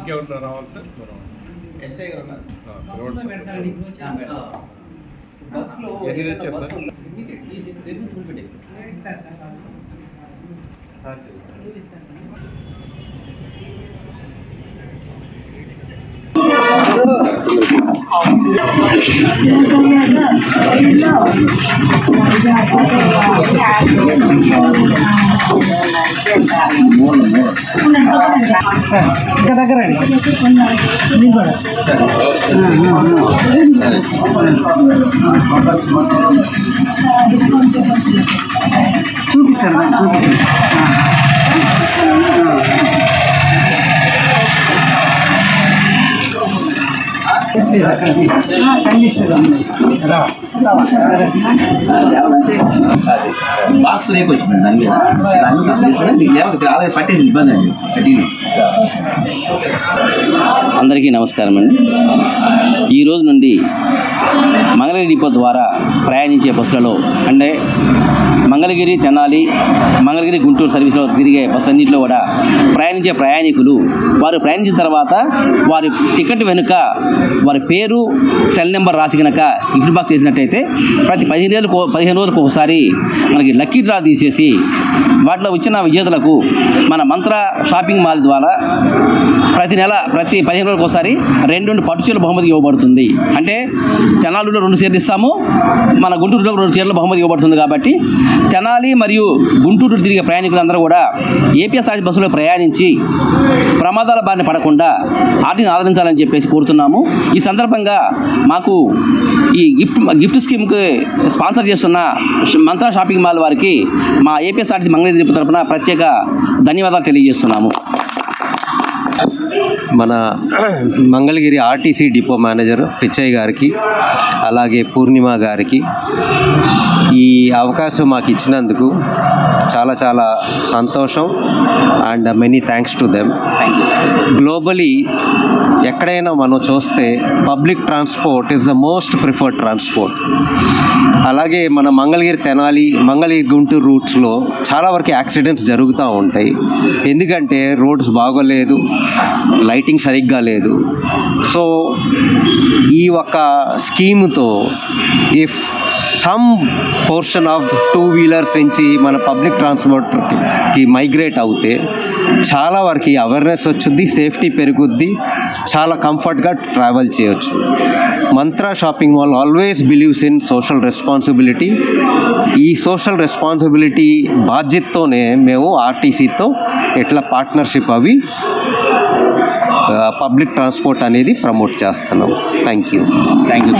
ఇంకెవరన్నా రావాలి sir? SI గారు బస్సులో ఎన్ని తెచ్చారు సార్? సార్. ఇంకా దగ్గర నీకు కూడా చూపించండి చూపించండి బాక్స్ రేపు వచ్చింది దాని మీద దాని మీద మీకు లేకపోతే ఆల్రెడీ పట్టేసి ఇబ్బంది అండి కట్టిన అందరికీ నమస్కారం అండి ఈ రోజు నుండి మంగళగిరి డిపో ద్వారా ప్రయాణించే బస్సులలో అంటే మంగళగిరి తెనాలి మంగళగిరి గుంటూరు సర్వీస్లో తిరిగే బస్సులన్నింటిలో కూడా ప్రయాణించే ప్రయాణికులు వారు ప్రయాణించిన తర్వాత వారి టికెట్ వెనుక వారి పేరు సెల్ నెంబర్ రాసి కనుక గిఫ్ట్ బాక్స్ చేసినట్టయితే ప్రతి పదిహేను రోజులకు పదిహేను రోజులకు ఒకసారి మనకి లక్కీ డ్రా తీసేసి వాటిలో వచ్చిన విజేతలకు మన మంత్ర షాపింగ్ మాల్ ద్వారా ప్రతి నెల ప్రతి పదిహేను రోజులకు ఒకసారి రెండు రెండు పట్టు చీరలు బహుమతి ఇవ్వబడుతుంది. అంటే తెనాలిలో రెండు చీరలు ఇస్తాము మన గుంటూరులో రెండు చీరలు బహుమతి ఇవ్వబడుతుంది కాబట్టి తెనాలి మరియు గుంటూరు తిరిగే ప్రయాణికులందరూ కూడా ఏపీఎస్ఆర్టీ బస్సులో ప్రయాణించి ప్రమాదాల బారిన పడకుండా ఆర్టీని ఆదరించాలని చెప్పేసి కోరుతున్నాము. ఈ సందర్భంగా మాకు ఈ గిఫ్ట్ గిఫ్ట్ స్కీమ్కి స్పాన్సర్ చేస్తున్న మంత్ర షాపింగ్ మాల్ వారికి మా ఏపీఎస్ఆర్టీసీ మంగళ తిరుపతి తరపున ప్రత్యేక ధన్యవాదాలు తెలియజేస్తున్నాము. మన Mangalagiri RTC depot manager Pichaiah గారికి అలాగే పూర్ణిమ గారికి ఈ అవకాశం మాకు ఇచ్చినందుకు చాలా చాలా సంతోషం and many thanks to them globally ఎక్కడైనా మనం చూస్తే public transport is the most preferred transport. అలాగే మన మంగళగిరి తెనాలి మంగళగిరి గుంటూరు రూట్స్లో చాలా వరకు యాక్సిడెంట్స్ జరుగుతూ ఉంటాయి. ఎందుకంటే రోడ్స్ బాగోలేదు లైటింగ్ సరిగ్గా లేదు. సో ఈ ఒక్క స్కీమ్తో if some portion of two wheelers నుంచి మన పబ్లిక్ ట్రాన్స్పోర్ట్కి మైగ్రేట్ అవుతే చాలా వరకు అవేర్నెస్ వచ్చింది సేఫ్టీ పెరుగుద్ది చాలా కంఫర్ట్గా ట్రావెల్ చేయొచ్చు. Mantra shopping mall always believes in social responsibility ఈ సోషల్ రెస్పాన్సిబిలిటీ బాధ్యతతోనే మేము ఆర్టీసీతో ఎట్లా పార్ట్నర్షిప్ అవి పబ్లిక్ ట్రాన్స్పోర్ట్ అనేది ప్రమోట్ చేస్తున్నాం. Thank you thank you